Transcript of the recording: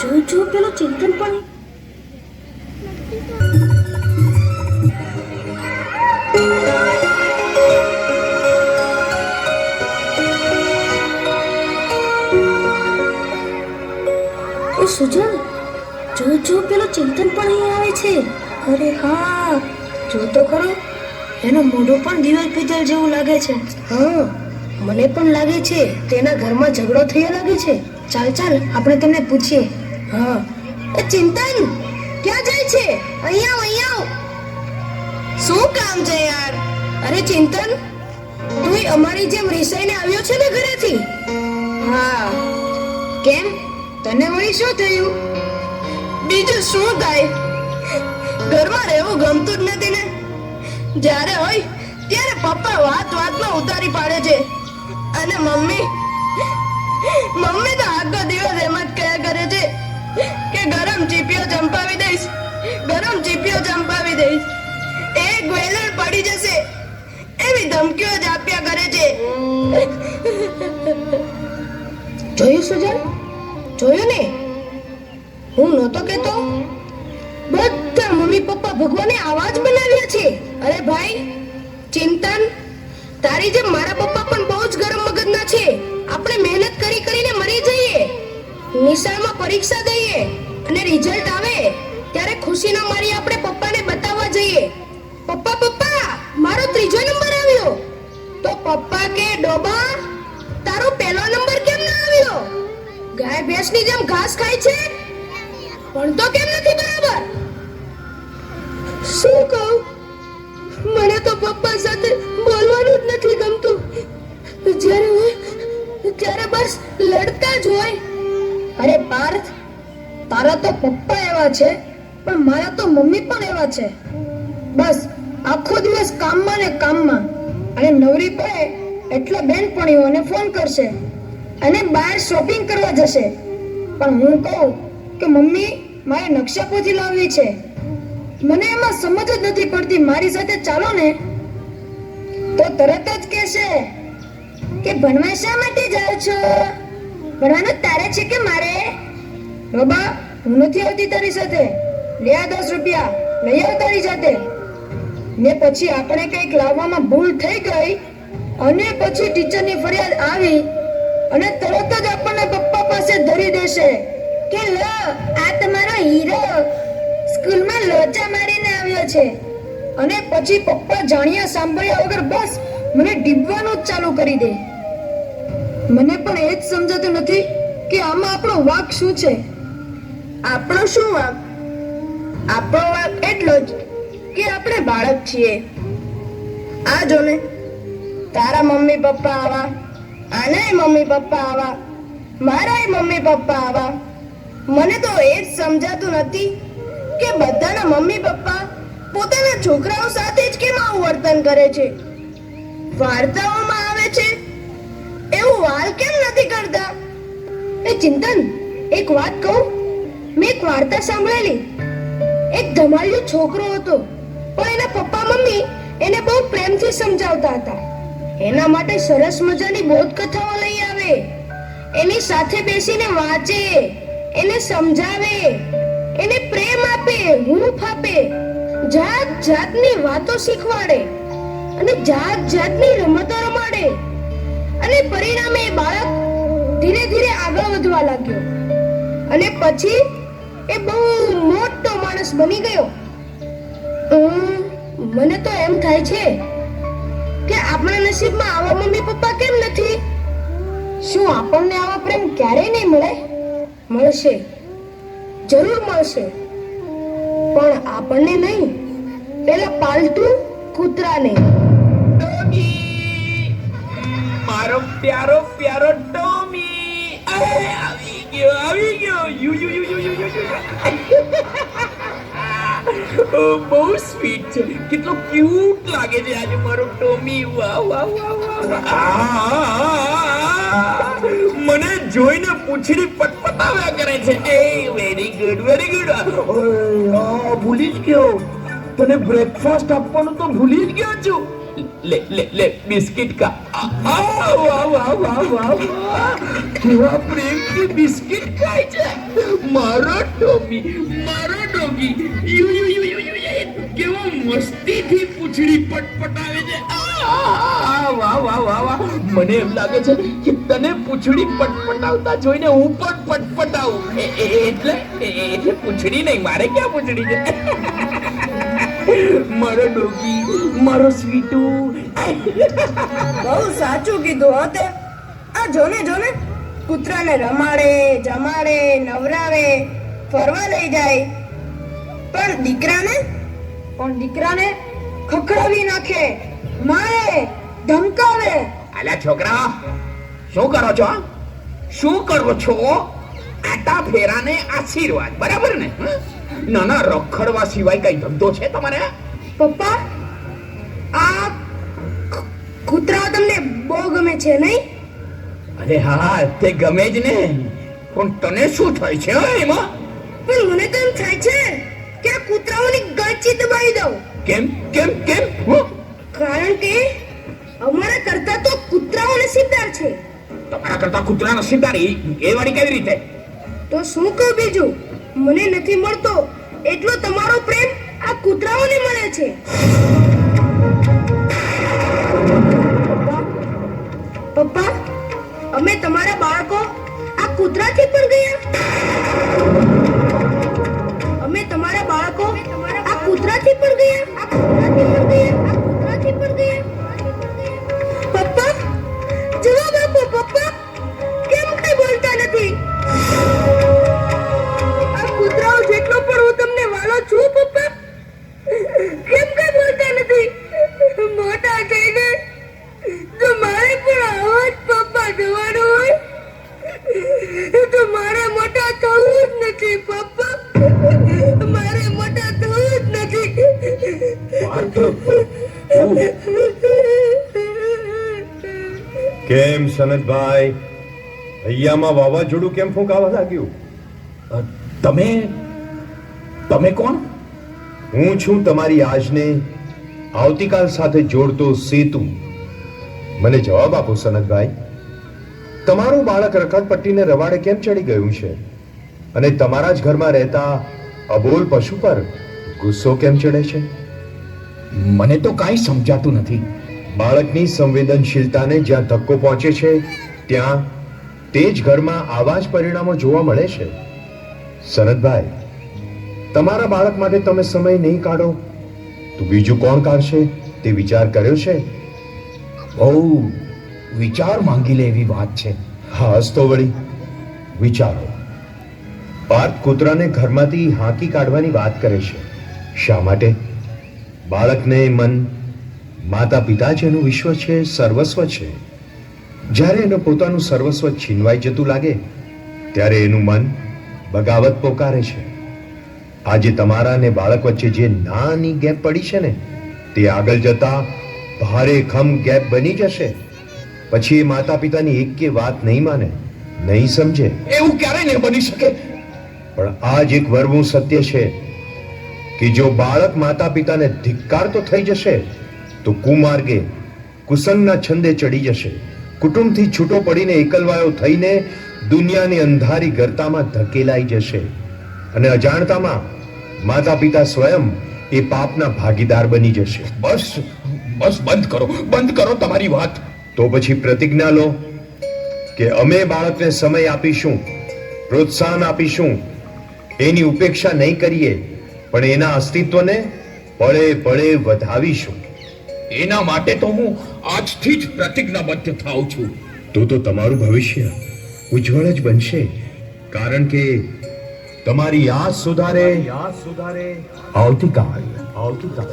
જો જો, પેલો ચિંતન પણ ઓ સુજન, જો જો, પેલો ચિંતન પણ અહીં આવે છે. અરે હા, જો તો ખરો. એનો મોઢો પણ દિવાલ પિત્તળ જેવું લાગે છે. હા, મને પણ લાગે છે, તેના ઘરમાં ઝઘડો થયો લાગે છે. ચાલ ચાલ, આપણે તેમને પૂછીએ. હા. ચિંતન, ક્યાં જાય છે? અહીંયા અહીંયા. શું કામ છે યાર? અરે ચિંતન તું અમારી જેમ રિસાઈને આવ્યો છે ને ઘરેથી? હા. કેમ? તને વળી શું થયું? બીજું શું થાય? ઘરમાં રહેવું ગમતું જ નથી ને. જ્યારે હોય, ત્યારે પપ્પા વાત વાતમાં ઉતારી પાડે છે. અને મમ્મી મમ્મી તો આખો દિવસ એમ જ કે ગરમ ચીપીઓ જંપાવી દઈશ. ગરમ ચીપીઓ જંપાવી દઈશ. એક વેલણ પડી જશે. એવી ધમકીઓ જ આપ્યા કરે છે. જોયું સુજન? જોયું ને? હું નહોતો કેતો બધા મમ્મી પપ્પા ભગવાને આવાજ બનાવ્યા છે. અરે ભાઈ, ચિંતન, તારી જેમ મારા પપ્પા પણ બહુ જ ગરમ મગજના છે. આપણે મહેનત કરી કરીને મરી જઈએ. નિશાળમાં પરીક્ષા દઈએ અને રિઝલ્ટ આવે, ત્યારે ખુશીના મારી આપણે પપ્પાને બતાવવા જઈએ. પપ્પા પપ્પા, મારો ત્રીજો નંબર આવ્યો. તો પપ્પા કે, ડોબા, તારો પહેલો નંબર કેમ ના આવ્યો? ગાય ભેંસની જેમ ઘાસ ખાય છે? પણ તો કેમ નથી એવા છે, પણ મારા તો મમ્મી પણ એવા છે. બસ, આખો દિવસ કામમાં ને કામમાં. અને નવરી પડે એટલે બેનપણીઓને ફોન કરશે. અને બહાર શોપિંગ કરવા જશે. પણ હું કહું કે મમ્મી, મારે નકશાપોથી લાવવી છે. મને એમાં સમજ જ નથી પડતી મારી સાથે ચાલો ને. તો તરત જ કહેશે કે ભણવા શા માટે જાઓ છો? ભણવાનું તારે છે કે મારે? બાબા હું નથી આવતી તારી સાથે? લે આ દસ રૂપિયા, લઈ આવ તારી સાથે ને પછી આપણે કંઈક લાવવામાં ભૂલ થઈ ગઈ અને પછી ટીચરની ફરિયાદ આવી અને તરત જ આપણને પપ્પા પાસે ધરી દેશે કે લો આ તમારો હીરો સ્કૂલમાં લોચા મારીને આવ્યો છે. અને પછી પપ્પા જાણ્યા સાંભળ્યા વગર બસ મને ડીબવાનું જ ચાલુ કરી દે. મને પણ એ જ સમજાતું નથી કે આમાં આપણો વાક શું છે? આપણો શું વાંક? આપણો વાંક એટલો જ કે આપણે બાળક છીએ. આ જો ને, તારા મમ્મી પપ્પા આવા આનાય મમ્મી પપ્પા આવા, મારાય મમ્મી પપ્પા આવા. મને તો એ જ સમજાતું નથી કે બધાના મમ્મી પપ્પા પોતાના છોકરાઓ સાથે જ કેમ આવું વર્તન કરે છે? વાર્તાઓમાં આવે છે? એવું વાલ કેમ નથી કરતા? એ ચિંતન, એક વાત કહું? મેં એક વાર્તા સાંભળેલી. એક ધમાલિયો છોકરો હતો. પણ એના પપ્પા મમ્મી એને બહુ પ્રેમથી સમજાવતા હતા. એના માટે સરસ મજાની બોધ કથાઓ લઈ આવે. એની સાથે બેસીને વાંચે. એને સમજાવે. એને પ્રેમ આપે, હૂફ આપે. જાત જાતની વાતો શીખવાડે અને જાત જાતની રમતો રમાડે. અને પરિણામે બાળક ધીરે ધીરે આગળ વધવા લાગ્યો. અને પછી એ બહુ મોટો માણસ બની ગયો. મને તો એમ થાય છે કે આપણા નસીબમાં આવા મમ્મી પપ્પા કેમ નથી? શું આપણને આવા પ્રેમ ક્યારેય નહીં મળે? મળશે. જરૂર મળશે. પણ આપણને નહીં. પેલા પાલતુ કૂતરાને. મારો પ્યારો પ્યારો ટોમી અરે, ગયો, આવી ગયો. બહુ સ્વીટ છે. કેટલો ક્યુટ લાગે છે આજે મારો ટોમી વાહ વાહ વાહ મને જોઈને પૂછડી પટપટાવ્યા કરે છે. એ વેરી ગુડ વેરી ગુડ ભૂલી જ ગયો. તને બ્રેકફાસ્ટ આપવાનું તો ભૂલી જ ગયો છું. લે બિસ્કિટ કા આ, આ, વાહ વાહ વાહ વાહ વાહ કેવા પ્રેમથી બિસ્કિટ ખાય છે મારો ટોમી મારો ડોગી યુ યુ યુ યુ યુ. કેવો મસ્તીથી પૂંછડી પટપટાવે છે. વાહ વાહ વાહ વાહ મને એમ લાગે છે કે તને પૂંછડી પટપટાવતા જોઈને હું પણ પટપટાવું. એટલે એટલે પૂંછડી નહીં મારે ક્યાં પૂંછડી છે? મારો ડોગી મારો સ્વીટુ. બહુ સાચું કીધું હો તે. આ જોને જોને. કૂતરાને રમાડે જમાડે નવરાવે ફરવા લઈ જાય. પણ દીકરાને પણ દીકરાને ખખડાવી નાખે મારે ધમકાવે. અલા છોકરા શું કરો છો? શું કરો છો? આટા ફેરાને આશીર્વાદ બરાબર ને? હં? નાના રખડવા સિવાય કઈ ધંધો છે તમારે? પપ્પા આ કૂતરા કૂતરાઓ તમને બહુ ગમે છે નહીં? અરે હા તે ગમે જ ને. પણ તને શું થાય છે એમાં? પણ મને તો એમ થાય છે કે આ કૂતરાઓની ગળચી દબાવી દઉં. કેમ કેમ કેમ? કારણ કે અમારા કરતા તો કૂતરાઓ નસીબદાર છે. તમારા કરતા કૂતરા નસીબદાર એ વાળી કેવી રીતે? તો શું કહું બીજું? મને નથી મળતો એટલો તમારો પ્રેમ આ કૂતરાઓને મળે છે. પપ્પા અમે તમારા બાળકો આ કૂતરાથી પણ ગયા? અમે તમારા બાળકો આ કૂતરાથી પણ ગયા આ કૂતરાથી પણ ગયા? કેમ સનતભાઈ અહીંયામાં વાવાઝોડું કેમ ફૂંકાવા લાગ્યું? તમે? તમે કોણ? હું છું તમારી આજને આવતીકાલ સાથે જોડતો સેતુ. મને જવાબ આપો સનતભાઈ તમારું બાળક રખડપટ્ટીને રવાડે કેમ ચડી ગયું છે? અને તમારા જ ઘરમાં રહેતા અબોલ પશુ પર ગુસ્સો કેમ ચડે છે? મને તો કાંઈ સમજાતું નથી. બાળકની સંવેદનશીલતાને જ્યાં ધક્કો પહોંચે છે, ત્યાં તે જ ઘરમાં આવા જ પરિણામો જોવા મળે છે. સરદભાઈ તમારા બાળક માટે તમે સમય નહીં કાઢો. તો બીજું કોણ કાઢશે? તે વિચાર કર્યો છે? બહુ વિચાર માંગી લે એવી વાત છે. હા તો વળી. વિચારો. પાર્થ કૂતરાને ઘરમાંથી હાંકી કાઢવાની વાત કરે છે. શા માટે? બાળકને મન માતા પિતા જ એનું વિશ્વ છે સર્વસ્વ છે. જ્યારે એનું પોતાનું સર્વસ્વ છીનવાઈ જતું લાગે ત્યારે એનું મન બગાવત પોકારે છે. આજે તમારા અને બાળક વચ્ચે જે નાની ગેપ પડી છે ને તે આગળ જતા ભારે ખમ ગેપ બની જશે. પછી એ માતા પિતાની એક કે વાત નહીં માને નહીં સમજે. એવું ક્યારે નહીં બની શકે? પણ આ જ એક વરવું સત્ય છે. કે જો બાળક માતા પિતાને ધિક્કારતો થઈ જશે તો કુમાર્ગે કુસંગના છંદે ચડી જશે. કુટુંબથી છૂટો પડીને એકલવાયો થઈને દુનિયાની અંધારી ગરતામાં ધકેલાઈ જશે. અને અજાણતામાં માતા પિતા સ્વયં એ પાપના ભાગીદાર બની જશે. બસ બસ બંધ કરો બંધ કરો તમારી વાત. તો પછી પ્રતિજ્ઞા લો કે અમે બાળકને સમય આપીશું પ્રોત્સાહન આપીશું. એની ઉપેક્ષા નહીં કરીએ પણ એના અસ્તિત્વને પળે પળે વધાવીશું એના માટે તો હું આજથી જ પ્રતિજ્ઞાબદ્ધ થાઉં છું. તો તો તમારું ભવિષ્ય ઉજ્જવળ જ બનશે. કારણ કે તમારી યાદ સુધારે યાદ સુધારે. આવતીકાલ. આવતીકાલ.